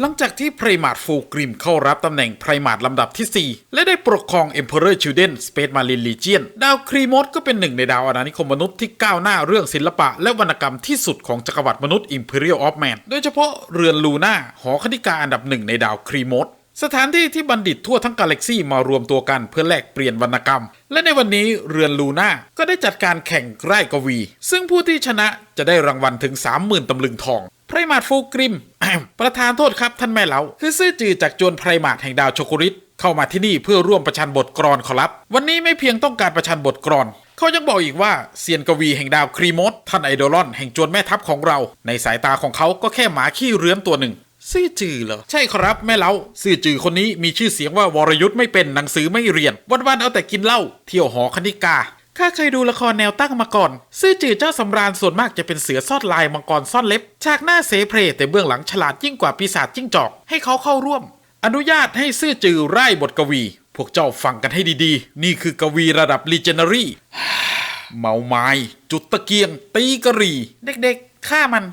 หลังจากที่ไพรมาร์ฟูกริมเข้ารับตำแหน่งไพรมาร์ลำดับที่ 4 และได้ปกครอง Emperor Children Space Marine Legion ดาวครีมอสก็เป็นหนึ่งในดาวอาณานิคมมนุษย์ที่ก้าวหน้าเรื่องศิลปะและวรรณกรรมที่สุดของจักรวรรดิมนุษย์ Imperial of Man โดยเฉพาะเรือนลูน่าหอคณิกาอันดับหนึ่งในดาวครีมอสสถานที่ที่บัณฑิตทั่วทั้งกาแล็กซี่มารวมตัวกันเพื่อแลกเปลี่ยนวรรณกรรม และในวันนี้เรือนลูน่าก็ได้จัดการแข่งไร่กวี ซึ่งผู้ที่ชนะจะได้รางวัลถึง 30,000ตำลึงทองไพรมาดฟูกริม ประธานโทษครับท่านแม่เล้าคือซื่อจือจากจวนไพรมาดแห่งดาวโชกุริตเข้ามาที่นี่เพื่อร่วมประชันบทกรอนขอรับ วันนี้ไม่เพียงต้องการประชันบทกรอน เขายังบอกอีกว่าเซียนกวีแห่งดาวครีมอสท่านไอดอลอนแห่งจวนแม่ทัพของเรา ในสายตาของเขาก็แค่หมาขี้เรื้อนตัวหนึ่งซื่อจือเหรอใช่ครับแม่เล้าซื่อจือคนนี้มีชื่อเสียงว่าวรยุทธ์ไม่เป็นหนังสือไม่เรียนวันๆเอาแต่กินเหล้าเที่ยวหอคณิกา ข้าเคยดูละครแนวตั้งมาก่อน ซื่อจือเจ้าสำราญส่วนมากจะเป็นเสือซ่อนลายมังกรซ่อนเล็บ ฉากหน้าเสเพรแต่เบื้องหลังฉลาดยิ่งกว่าปีศาจจิ้งจอก ให้เขาเข้าร่วม อนุญาตให้ซื่อจือไร่บทกวี พวกเจ้าฟังกันให้ดีๆ นี่คือกวีระดับลีเจน a รีเมาไม้จุดตะเกียง ตีกะรี่เด็กๆฆ่ามัน